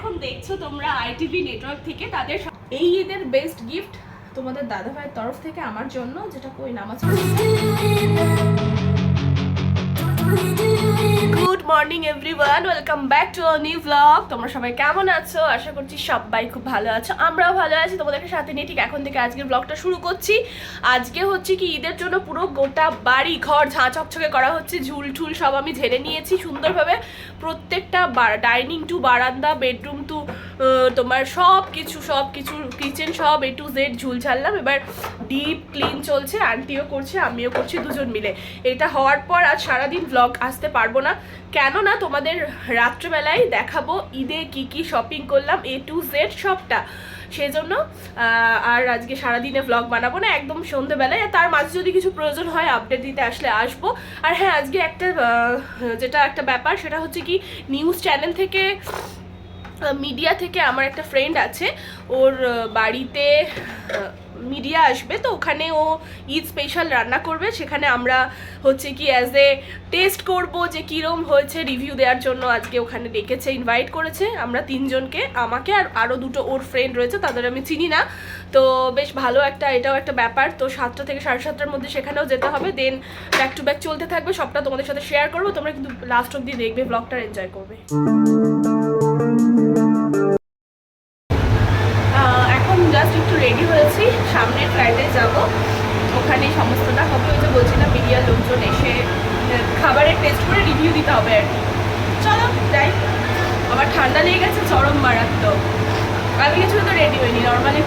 এখন দেখছ তোমরা আইটিভি নেটওয়ার্ক থেকে তাদের এই ঈদের বেস্ট গিফট তোমাদের দাদা ভাইয়ের তরফ থেকে আমার জন্য যেটা কই নামাজ morning everyone welcome back to a new vlog তোমরা সবাই কেমন আছো? আশা করছি সবাই খুব ভালো আছো। আমরাও ভালো আছি। তোমাদেরকে সাথে নিয়ে ঠিক এখন থেকে আজকের ব্লগটা শুরু করছি। আজকে হচ্ছে কি, ঈদের জন্য পুরো গোটা বাড়ি, ঘর ঝাঁ চকচকে করা হচ্ছে। ঝুল ঠুল সব আমি ঝেড়ে নিয়েছি সুন্দরভাবে। প্রত্যেকটা ডাইনিং টু বারান্দা বেডরুম টু তোমার সব কিছু সব কিছু কিচেন সব এ টু জেড ঝুল ছাড়লাম এবার ডিপ ক্লিন চলছে আন্টিও করছে আমিও করছি, দুজন মিলে। এটা হওয়ার পর আজ সারাদিন ব্লগ আসতে পারব না। কেননা তোমাদের রাত্রেবেলায় দেখাবো ঈদে কি কি শপিং করলাম এ টু জেড সবটা। সেজন্য আর আজকে সারাদিনে ব্লগ বানাবো না, একদম সন্ধেবেলায়। তার মাঝে যদি কিছু প্রয়োজন হয় আপডেট দিতে আসলে আসব। আর হ্যাঁ আজকে একটা যেটা একটা ব্যাপার, সেটা হচ্ছে কি নিউজ চ্যানেল থেকে মিডিয়া থেকে আমার একটা ফ্রেন্ড আছে। ওর বাড়িতে মিডিয়া আসবে, তো ওখানে ও ঈদ স্পেশাল রান্না করবে। সেখানে আমরা হচ্ছে কি অ্যাজ এ টেস্ট করব যে কীরম হয়েছে রিভিউ দেওয়ার জন্য। আজকে ওখানে ডেকেছে ইনভাইট করেছে। আমরা তিনজনকে, আমাকে আর আরও দুটো ওর ফ্রেন্ড রয়েছে, তাদের আমি চিনি না। তো বেশ ভালো একটা, এটাও একটা ব্যাপার। তো সাতটা থেকে সাড়ে সাতটার মধ্যে সেখানেও যেতে হবে। দেন ব্যাক টু ব্যাক চলতে থাকবে। সবটা তোমাদের সাথে শেয়ার করব। তোমরা কিন্তু লাস্ট অব্দি দেখবে ব্লগটা এনজয় করবে।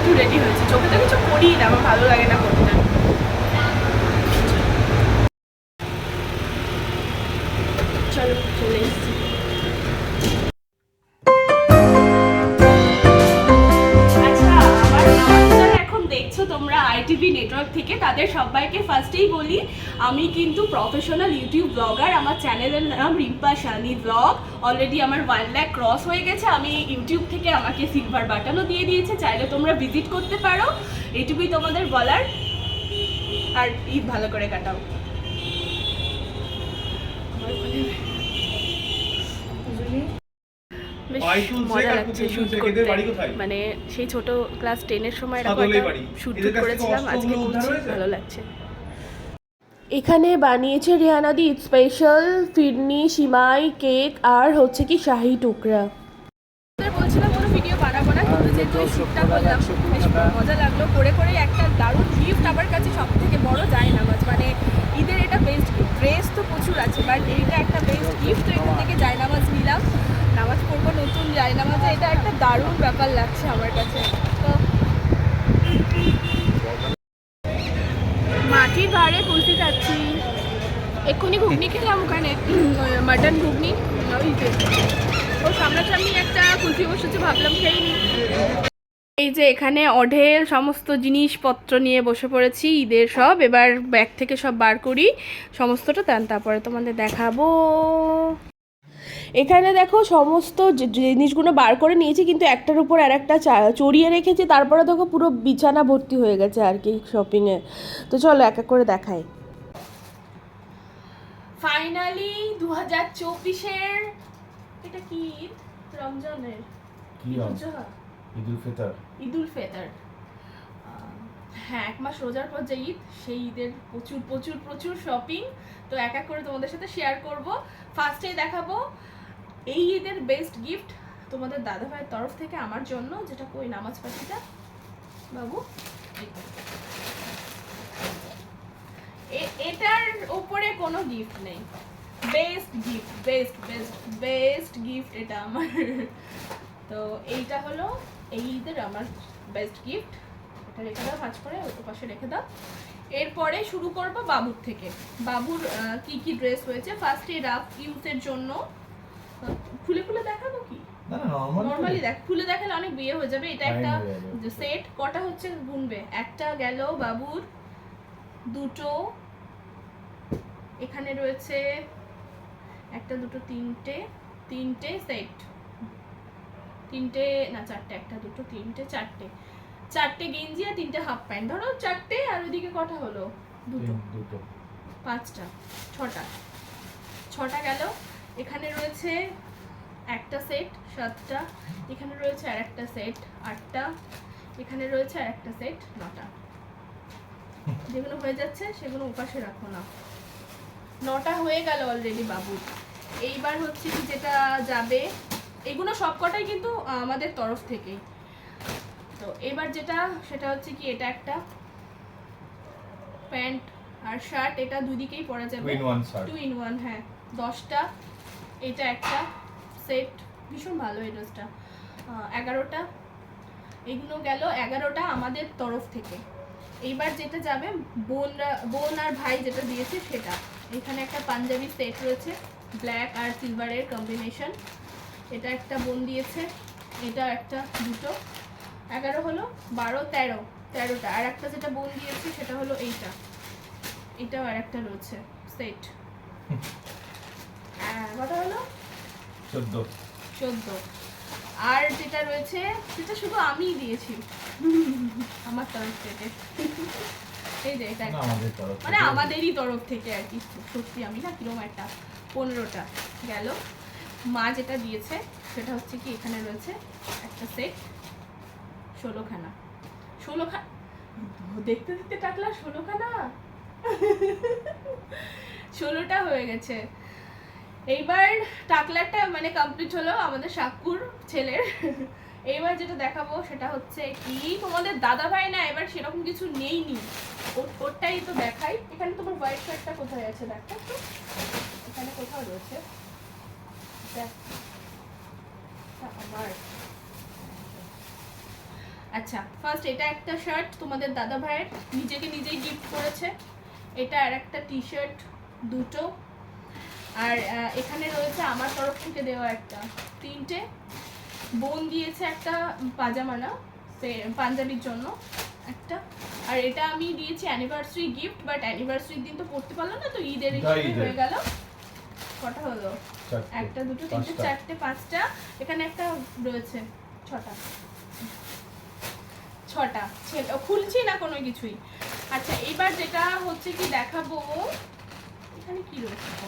একটু রেডি হয়েছি। চোখে তো কিছু করি না আমার ভালো লাগে না করতে থেকে তাদের সবাইকে ফার্স্টেই বলি, আমি কিন্তু প্রফেশনাল ইউটিউব ব্লগার আমার চ্যানেলের নাম রিম্পা শানি ব্লগ অলরেডি আমার ওয়ান ল্যাক ক্রস হয়ে গেছে, আমি ইউটিউব থেকে আমাকে সিলভার বাটনও দিয়ে দিয়েছে, চাইলে তোমরা ভিজিট করতে পারো। এইটুকুই তোমাদের বলার। আর ঈদ ভালো করে কাটাও। বেশ মজা লাগছে করতে? মানে সেই ছোট ক্লাস টেনের সময় এরকম করেছিলাম আজকে করছি ভালো লাগছে। এখানে বানিয়েছে রিহানাদি স্পেশাল ফিরনি সিমাই কেক আর হচ্ছে কি শাহি টুকরা। বলছিলাম কোনো ভিডিও বানাবো না কিন্তু যেহেতু শ্যুটটা করলাম বেশ মজা লাগল। করে করে একটা দারুণ গিফট আমার কাছে সব থেকে বড় যায় নামাজ মানে ঈদের এটা বেস্ট গিফট ড্রেস তো প্রচুর আছে বাট এইটা একটা বেস্ট গিফট তো এখান থেকে জায়নামাজ নিলাম নতুন পড়ব না জায়নামাজে এটা একটা দারুণ ব্যাপার লাগছে আমার কাছে। তো মাটির ভাড়ে কুলফি খাচ্ছি। এক্ষুনি ঘুগনি খেলাম ওখানে মাটন ঘুগনি। ও সামনাসামনি একটা কুলফি বসেছে, ভাবলাম খেয়ে নি এই যে এখানে অঢেল সমস্ত জিনিসপত্র নিয়ে বসে পড়েছি, ঈদের সব। এবার ব্যাগ থেকে সব বার করি, সমস্তটা তারপরে তোমাদের দেখাবো। এখানে দেখো সমস্ত জিনিসগুলো বার করে নিয়েছি কিন্তু একটার উপর আর একটা চড়িয়ে রেখেছি তারপরে দেখো পুরো বিছানা ভর্তি হয়ে গেছে আর কি শপিংয়ে তো চলো এক এক করে দেখাই। ফাইনালি দু হাজার চব্বিশের এটা কি? রমজানের। কি ঈদ রং? উল জুহা? ঈদ উল ফিতর। ঈদ উল ফিতর। হ্যাঁ এক মাস রোজার পর যে ঈদ, সেই ঈদের প্রচুর প্রচুর প্রচুর শপিং তো এক এক করে তোমাদের সাথে শেয়ার করব। ফার্স্টে দেখাবো এই ঈদের বেস্ট গিফট তোমাদের দাদা ভাইয়ের তরফ থেকে আমার জন্য, যেটা কই, নামাজ পাখিটা? বাবু এটার উপরে কোনো গিফট নেই। Best gift best best best gift এটা আমার। তো এইটা হলো এই ঈদের আমার বেস্ট গিফট এটা রেখে দাও ভাজ করে ওই পাশে রেখে দাও। এরপরে শুরু করব বাবুর থেকে। বাবুর কি কি ড্রেস হয়েছে? ফার্স্টে রাফ ইউজের জন্য। খুলে খুলে দেখাবো কি? নর্মালি দেখ খুলে দেখালে অনেক বিয়ে হয়ে যাবে। এটা একটা সেট কটা হচ্ছে গুনবে একটা গেল বাবুর দুটো। এখানে রয়েছে একটা দুটো তিনটে। তিনটে সেট তিনটে না চারটে একটা দুটো তিনটে চারটে। চারটে গেঞ্জি আর তিনটে হাফ প্যান্ট ধরো চারটে আর ওইদিকে কটা হলো? দুটো। দুটো। পাঁচটা ছটা। ছটা গেল। এখানে রয়েছে একটা সেট সাতটা। এখানে রয়েছে আর একটা সেট আটটা। এখানে রয়েছে আর একটা সেট নটা। যেগুলো হয়ে যাচ্ছে সেগুলো উপাসে রাখো না। নটা হয়ে গেল অলরেডি বাবু। এইবার হচ্ছে কি যেটা যাবে এগুলো সবকটাই কিন্তু আমাদের তরফ থেকেই এবার যেটা সেটা হচ্ছে কি এটা একটা প্যান্ট আর শার্ট এটা দুদিকেই পরা যাবে। Two in one shirt. Two in one হ্যাঁ। দশটা এটা একটা সেট। ভীষণ ভালো এই ড্রেসটা। এগারোটা। এগুলো গেল এগারোটা আমাদের তরফ থেকে। এইবার যেটা যাবে বোনরা বোন আর ভাই যেটা দিয়েছে সেটা। এখানে একটা পাঞ্জাবি সেট রয়েছে ব্ল্যাক আর সিলভারের কম্বিনেশন। এটা একটা বোন দিয়েছে এটা একটা দুটো। এগারো হলো বারো তেরো তেরোটা। আর একটা যেটা বোন দিয়েছে সেটা হলো এইটা। এটাও আর একটা রয়েছে সেট। কটা হলো? চোদ্দ। চোদ্দ। আর যেটা রয়েছে সেটা শুধু আমিই দিয়েছি। আমার তরফ থেকে। এই যে এটা মানে আমাদেরই তরফ থেকে আর কি। সত্যি আমি না কীরকম একটা পনেরোটা গেল। মা যেটা দিয়েছে সেটা হচ্ছে কি এখানে রয়েছে একটা সেট। ষোলোখানা। ষোলোখানা দেখতে দেখতে টাকলা, ষোলোখানা? ষোলোটা হয়ে গেছে। এইবার টাকলাটা মানে কমপ্লিট হলো আমাদের সাকুর ছেলের। এইবার যেটা দেখাবো সেটা হচ্ছে কি, তোমাদের দাদা ভাই না এবার সেরকম কিছু নেইনি। ওর- ওরটাই তো দেখাই। এখানে তোমার হোয়াইট শার্টটা কোথায় আছে দেখো তো এখানে কোথাও রয়েছে। দেখ। আমার। আচ্ছা ফার্স্ট এটা একটা শার্ট তোমাদের দাদা ভাইয়ের নিজেকে নিজেই গিফট করেছে। এটা আর একটা টি শার্ট দুটো। আর এখানে রয়েছে আমার তরফ থেকে দেওয়া একটা তিনটে। বোন দিয়েছে একটা পাজামা না সে পাঞ্জাবির জন্য একটা। আর এটা আমি দিয়েছি অ্যানিভার্সারি গিফট বাট অ্যানিভার্সারির দিন তো পড়তে পারল না তো ঈদের ঈদের। হয়ে গেল। কটা হলো? একটা দুটো তিনটে চারটে পাঁচটা। এখানে একটা রয়েছে ছটা। ছটা খুলছি না কোনো কিছুই। আচ্ছা এবার যেটা হচ্ছে কি দেখাবো, এখানে কি রয়েছে?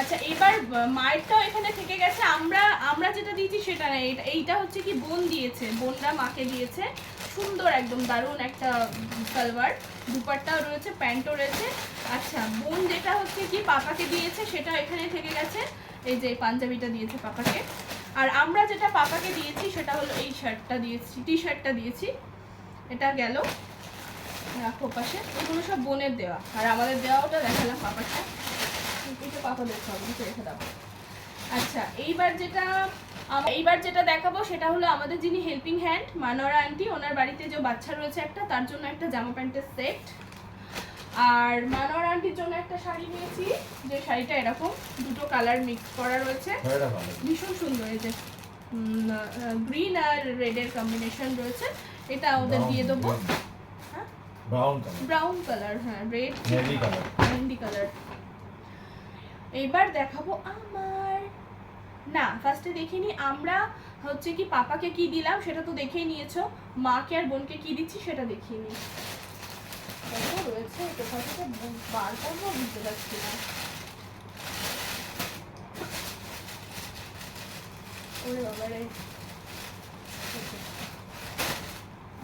আচ্ছা এবার মায়েরটাও এখানে থেকে গেছে। আমরা আমরা যেটা দিয়েছি সেটা না, এটা, এইটা হচ্ছে কি বোন দিয়েছে, বোনরা মাকে দিয়েছে। সুন্দর একদম দারুণ একটা সালোয়ার। দুপারটাও রয়েছে, প্যান্টও রয়েছে। আচ্ছা বোন যেটা হচ্ছে কি পাপাকে দিয়েছে, সেটা এখানে থেকে গেছে। এই যে পাঞ্জাবিটা দিয়েছে পাপাকে। আর আমরা যেটা পাপাকে দিয়েছি, সেটা হলো এই শার্টটা দিয়েছি টি শার্টটা দিয়েছি। এটা গেল। রাখো পাশে এগুলো সব বোনের দেওয়া। আর আমাদের দেওয়াটা দেখালাম পাপাটা এটা পাপা দেখতে হবে রেখে দাও। আচ্ছা এইবার যেটা এইবার যেটা দেখাবো সেটা হলো আমাদের যিনি হেল্পিং হ্যান্ড মানোয়ারা আন্টি ওনার বাড়িতে যে বাচ্চা রয়েছে একটা তার জন্য একটা জামা প্যান্টের সেট আর মানোয়ারা আন্টির জন্য একটা শাড়ি নিয়েছি। যে শাড়িটা এরকম দুটো কালার মিক্স করা রয়েছে। ভীষণ সুন্দর এই যে গ্রিন আর রেডের কম্বিনেশন রয়েছে। এটা ওদের দিয়ে দেবো। হ্যাঁ? ব্রাউন কালার ব্রাউন কালার হ্যাঁ red Navy colour. Mehndi colour এইবার দেখাবো আমার। না ফার্স্টে দেখিনি আমরা হচ্ছে কি পাপাকে কি দিলাম সেটা তো দেখেই নিয়েছো। মাকে আর বোনকে কি দিচ্ছি সেটা দেখিনি রয়েছে কোথা থেকে বার করব বুঝতে পারছি না। ওরে বাবারে আর কই আর কই এই তো, এটা, এটা, এটা, এটা।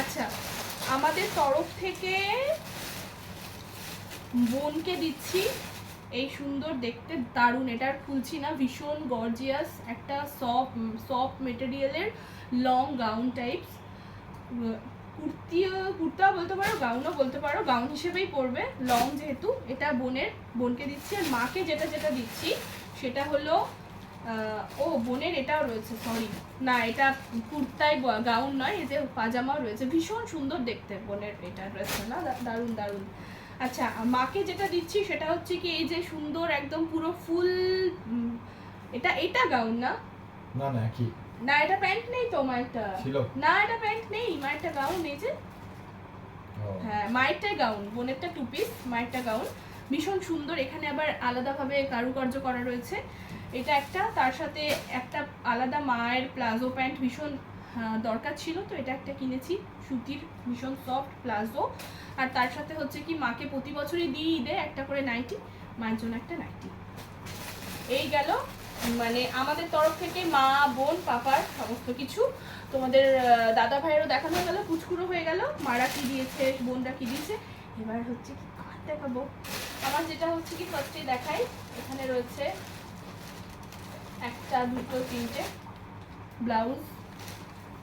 আচ্ছা আমাদের তরফ থেকে বোনকে দিচ্ছি। এই সুন্দর দেখতে দারুণ। এটা আর খুলছি না। ভীষণ গর্জিয়াস একটা সফট সফট মেটেরিয়ালের লং গাউন টাইপস কুর্তিও কুর্তাও বলতে পারো গাউনও বলতে পারো। গাউন হিসেবেই পরবে লং যেহেতু। এটা বোনের বোনকে দিচ্ছি। আর মাকে যেটা যেটা দিচ্ছি সেটা হলো ও বোনের এটাও রয়েছে সরি না এটা কুর্তায় গাউন নয় এই যে পাজামাও রয়েছে। ভীষণ সুন্দর দেখতে বোনের এটা ড্রেসটা না? দারুণ দারুণ। আচ্ছা মাকে যেটা দিচ্ছি সেটা হচ্ছে কি এই যে সুন্দর একদম পুরো ফুল এটা এটা গাউন না? না না কি না এটা প্যান্ট নেই তো মায়েরটা? ছিল। না এটা প্যান্ট নেই মায়েরটা গাউন এই যে। হ্যাঁ মায়েরটাই গাউন বোনেরটা টু পিস মায়েরটা গাউন। ভীষণ সুন্দর এখানে আবার আলাদাভাবে কারুকার্য করা রয়েছে। এটা একটা, তার সাথে একটা আলাদা মায়ের প্লাজো প্যান্ট ভীষণ দরকার ছিল, তো এটা একটা কিনেছি, সুতির ভীষণ সফট প্লাজো। আর তার সাথে হচ্ছে কি, মাকে প্রতি বছরই দিই ঈদে একটা করে নাইটি, মায়ের জন্য একটা নাইটি। এই গেল মানে আমাদের তরফ থেকে মা, বোন, পাপার সমস্ত কিছু। তোমাদের দাদা ভাইয়েরও দেখানো হয়ে গেল কুচকুরো হয়ে গেল, মারা কি দিয়েছে, বোনরা কি দিয়েছে। এবার হচ্ছে কি আমার দেখাবো। আমার যেটা হচ্ছে কি ফার্স্টে দেখাই, এখানে রয়েছে একটা দুটো তিনটে। ব্লাউজ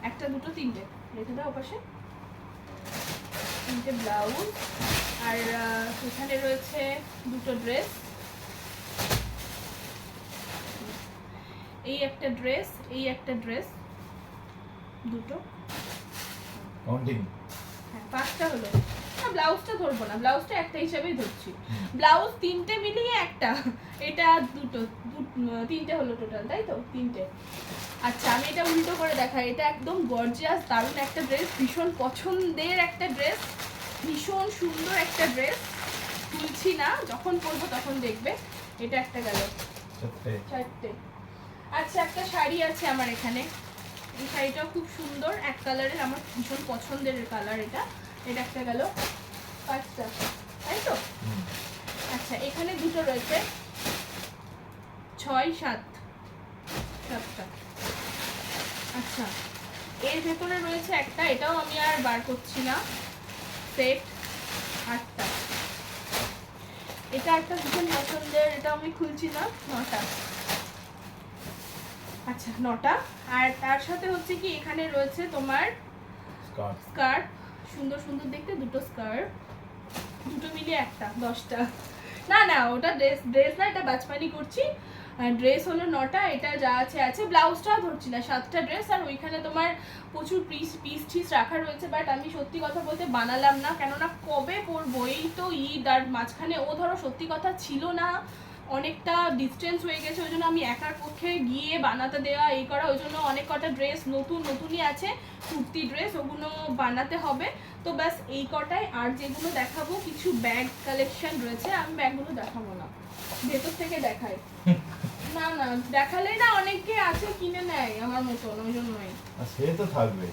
একটা দুটো তিনটে। রেখে দাও পাশে তিনটে ব্লাউজ। আর এখানে রয়েছে দুটো ড্রেস। এই একটা ড্রেস এই একটা ড্রেস। দুটো। কাউন্টিং হ্যাঁ পাঁচটা হলো। ব্লাউজটা ধরবো না ব্লাউজটা একটা হিসাবেই ধরছি। ব্লাউজ তিনটে মিলিয়ে একটা এটা দুটো তিনটে হলো টোটাল তাই তো? তিনটে। আচ্ছা আমি এটা উল্টো করে দেখাই এটা একদম গর্জিয়াস দারুণ একটা ড্রেস ভীষণ পছন্দের একটা ড্রেস ভীষণ সুন্দর একটা ড্রেস তুলছি না যখন পরবো তখন দেখবে এটা একটা গেল। চারটে। আচ্ছা একটা শাড়ি আছে আমার এখানে। এই শাড়িটাও খুব সুন্দর এক কালারের আমার ভীষণ পছন্দের কালার এটা। এটা একটা গেল। পাঁচটা। তাই তো? আচ্ছা এখানে দুটো রয়েছে। ছয় সাত। সাতটা। আচ্ছা এর ভেতরে রয়েছে একটা এটাও আমি আর বার করছি না। সেট আটটা। এটা একটা ভীষণ পছন্দের এটা আমি খুলছি না নটা। আচ্ছা নটা। আর তার সাথে হচ্ছে কি এখানে রয়েছে তোমার স্কার্ট সুন্দর সুন্দর দেখতে দুটো স্কার্ট দুটো মিলিয়ে একটা, দশটা। না না, ওটা ড্রেস ড্রেস না, এটা বাচপানি করছি। ড্রেস হলো নটা, এটা যা আছে আছে। ব্লাউজটাও ধরছি না, সাতটা ড্রেস আর ওইখানে তোমার প্রচুর পিস পিস ঠিস রাখা রয়েছে বাট আমি সত্যি কথা বলতে বানালাম না। কেননা কবে পরবো এই তো ঈদ, আর মাঝখানে ও ধরো সত্যি কথা ছিল না। অনেকটা ডিস্টেন্স হয়ে গেছে ওই জন্য আমি একার পক্ষে গিয়ে বানাতে দেওয়া এই করা ওই জন্য অনেক কটা ড্রেস নতুন, নতুনই আছে, কুর্তি ড্রেস ওগুলো বানাতে হবে। তো ব্যাস, এই কটাই, আর যেগুলো দেখাবো, কিছু ব্যাগ কালেকশন রয়েছে, আমি ব্যাগগুলো দেখাবো না। ভেতর থেকে দেখাই না না দেখালেই না অনেকে আছে কিনে নেয় আমার মতন ওই জন্যই। সে তো থাকবে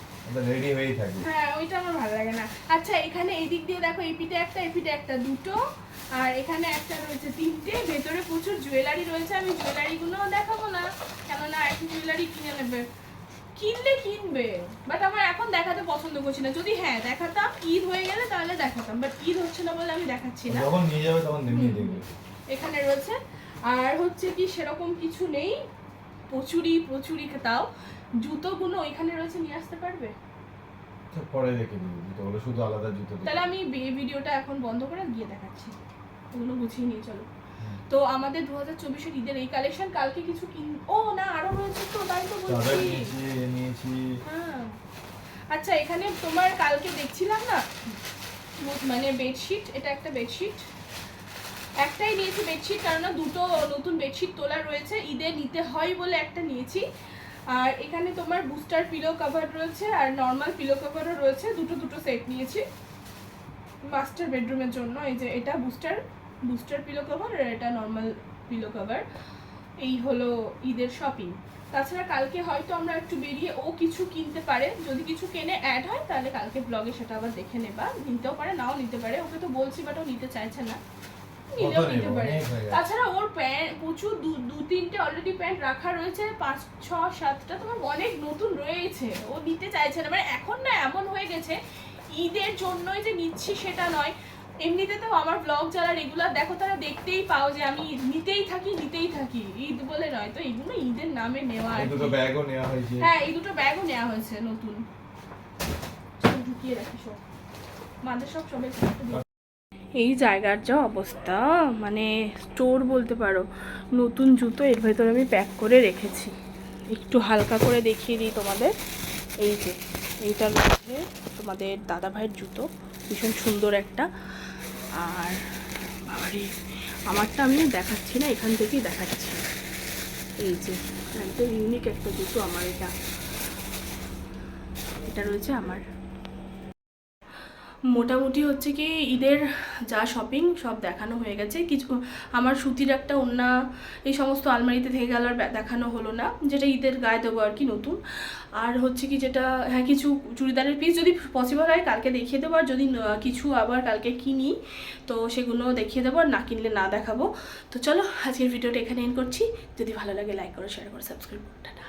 রেডি হয়েই থাকবে। হ্যাঁ ওইটা আমার ভালো লাগে না। আচ্ছা এখানে এই দিক দিয়ে দেখো এই পিঠে একটা এই পিঠে একটা দুটো। আর এখানে একটা রয়েছে তিনটে ভেতরে প্রচুর জুয়েলারি রয়েছে আমি জুয়েলারিগুলো দেখাবো না কেননা একটু জুয়েলারি কিনে নেবে। কিনলে কিনবে বাট আমার এখন দেখাতে পছন্দ করছি না। যদি হ্যাঁ দেখাতাম ঈদ হয়ে গেলে তাহলে দেখাতাম বাট ঈদ হচ্ছে না বলে আমি দেখাচ্ছি না। যখন নিয়ে যাবে তখন নিয়ে দেখবে এখানে রয়েছে। আর হচ্ছে কি সেরকম কিছু নেই। প্রচুরই প্রচুরই তাও। জুতোগুলো ওইখানে রয়েছে নিয়ে আসতে পারবে? পরে রেখে দিবি জুতো শুধু আলাদা জুতো তাহলে আমি ভিডিওটা এখন বন্ধ করে গিয়ে দেখাচ্ছি। ওগুলো গুছিয়ে নিয়ে চলো। তো আমাদের দু হাজার চব্বিশের ঈদের এই কালেকশন কালকে কিছু কিন ও না আরও রয়েছে তো তাই তো বলছি। নিয়েছি হ্যাঁ। আচ্ছা এখানে তোমার কালকে দেখছিলাম না? মানে বেডশিট এটা একটা বেডশিট একটাই নিয়েছি বেডশিট কারণ দুটো নতুন বেডশিট তোলা রয়েছে। ঈদে নিতে হয় বলে একটা নিয়েছি। আর এখানে তোমার বুস্টার পিলো কভার রয়েছে আর নর্মাল পিলো কভারও রয়েছে। দুটো দুটো সেট নিয়েছি মাস্টার বেডরুমের জন্য। এই যে এটা বুস্টার বুস্টার পিলো কভার আর এটা নর্মাল পিলো কভার এই হলো ঈদের শপিং তাছাড়া কালকে হয়তো আমরা একটু বেরিয়ে ও কিছু কিনতে পারে। যদি কিছু কেনে অ্যাড হয়, তাহলে কালকে ব্লগে সেটা আবার দেখে নেবা। নিতেও পারে, নাও নিতে পারে। ওকে তো বলছি বাট ও নিতে চাইছে না। নিলেও নিতে পারে। অনেক গেছে। তাছাড়া ওর প্যান্ট প্রচুর দু দু তিনটে অলরেডি প্যান্ট রাখা রয়েছে পাঁচ ছ সাতটা তোমার অনেক নতুন রয়েছে। ও নিতে চাইছে না মানে এখন না এমন হয়ে গেছে ঈদের জন্যই যে নিচ্ছি সেটা নয়। এমনিতে তো আমার ব্লগ যারা রেগুলার দেখো তারা দেখতেই পাও যে আমি নিতেই থাকি নিতেই থাকি। ঈদ বলে নয় তো এগুলো ঈদের নামে নেওয়া আর। দুটো ব্যাগও নেওয়া হয়েছে। হ্যাঁ এই দুটো ব্যাগও নেওয়া হয়েছে নতুন। ঢুকিয়ে রাখি সব। মাদের সব সবাই এই জায়গার যা অবস্থা মানে স্টোর বলতে পারো, নতুন জুতো এর ভেতরে আমি প্যাক করে রেখেছি। একটু হালকা করে দেখিয়ে দিই তোমাদের। এই যে এইটা রয়েছে তোমাদের দাদা ভাইয়ের জুতো, ভীষণ সুন্দর একটা। আর বাবারে, আমারটা আমি দেখাচ্ছি না, এখান থেকেই দেখাচ্ছি। এই যে, একদম ইউনিক একটা জুতো আমার এটা। এটা রয়েছে আমার। মোটামুটি হচ্ছে কি ঈদের যা শপিং সব দেখানো হয়ে গেছে। কিছু, আমার সুতির একটা ওন্না এই সমস্ত আলমারিতে থেকে গেল আর দেখানো হলো না, যেটা ঈদের গায়ে দেবো আর কি নতুন। আর হচ্ছে কি যেটা হ্যাঁ কিছু চুড়িদারের পিস যদি পসিবল হয় কালকে দেখিয়ে দেবো, আর যদি কিছু আবার কালকে কিনি, তো সেগুলো দেখিয়ে দেবো, আর না কিনলে না দেখাবো। তো চলো, আজকের ভিডিওটা এখানে এন করছি। যদি ভালো লাগে লাইক করো শেয়ার করো সাবস্ক্রাইব করো, টাটা।